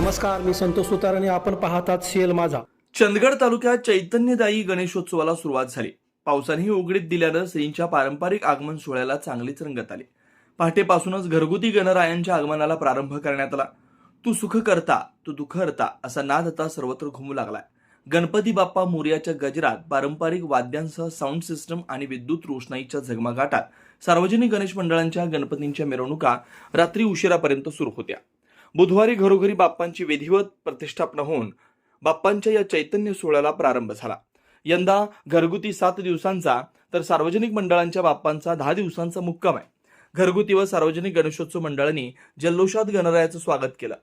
नमस्कार मी संतोष सुतार आणि आपण पाहतात सीएल माझा. चंदगड तालुक्यात चैतन्यदायी गणेशोत्सवाला सुरुवात झाली. पावसानेही उघडीत दिल्यानं श्रींच्या पारंपरिक आगमन सोहळ्याला चांगलीच रंगत आली. पहाटेपासूनच घरगुती गणरायांच्या आगमनाला प्रारंभ करण्यात आला. तू सुख करता तू दुःख हरता असा नाद आता सर्वत्र घुमू लागलाय. गणपती बाप्पा मोर्याच्या गजरात पारंपरिक वाद्यांसह साऊंड सिस्टम आणि विद्युत रोषणाईच्या झगमगाटात सार्वजनिक गणेश मंडळांच्या गणपतींच्या मिरवणुका रात्री उशिरापर्यंत सुरू होत्या. बुधवारी घरोघरी बाप्पांची विधिवत प्रतिष्ठापना होऊन बाप्पांच्या या चैतन्य सोहळ्याला प्रारंभ झाला. यंदा घरगुती सात दिवसांचा तर सार्वजनिक मंडळांच्या बाप्पांचा दहा दिवसांचा मुक्काम आहे. घरगुती व सार्वजनिक गणेशोत्सव मंडळांनी जल्लोषात गणरायाचं स्वागत केलं.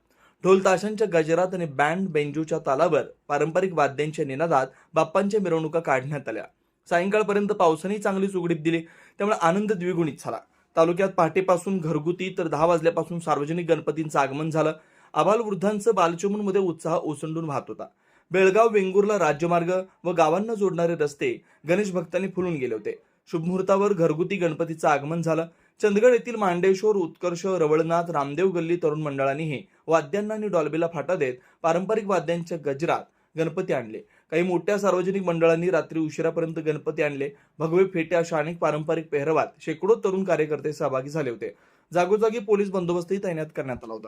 ढोल ताशांच्या गजरात आणि बँड बेंजूच्या तालावर पारंपरिक वाद्यांच्या निनादात बाप्पांच्या मिरवणुका काढण्यात आल्या. सायंकाळपर्यंत पावसाने चांगलीच उघडीप दिली त्यामुळे आनंद द्विगुणित झाला. तालुक्यात पहाटेपासून घरगुती तर दहा वाजल्यापासून सार्वजनिक गणपतींचं आगमन झालं. आबालवृद्धांचं वृद्धांचं बालचमूंमध्ये उत्साह ओसंडून वाहत होता. बेळगाव वेंगुर्ला राज्यमार्ग व गावांना जोडणारे रस्ते गणेश भक्तांनी फुलून गेले होते. शुभमुहूर्तावर घरगुती गणपतीचं आगमन झालं. चंदगड येथील मांडेश्वर उत्कर्ष रवळनाथ रामदेव गल्ली तरुण मंडळांनीही वाद्यांना आणि डॉल्बेला फाटा देत पारंपरिक वाद्यांच्या गजरात गणपती आणले. काही मोठ्या सार्वजनिक मंडळांनी रात्री उशिरापर्यंत गणपती आणले. भगवे फेटे अशा अनेक पारंपरिक पेहरवात शेकडो तरुण कार्यकर्ते सहभागी झाले होते. जागोजागी पोलीस बंदोबस्तही तैनात करण्यात आला होता.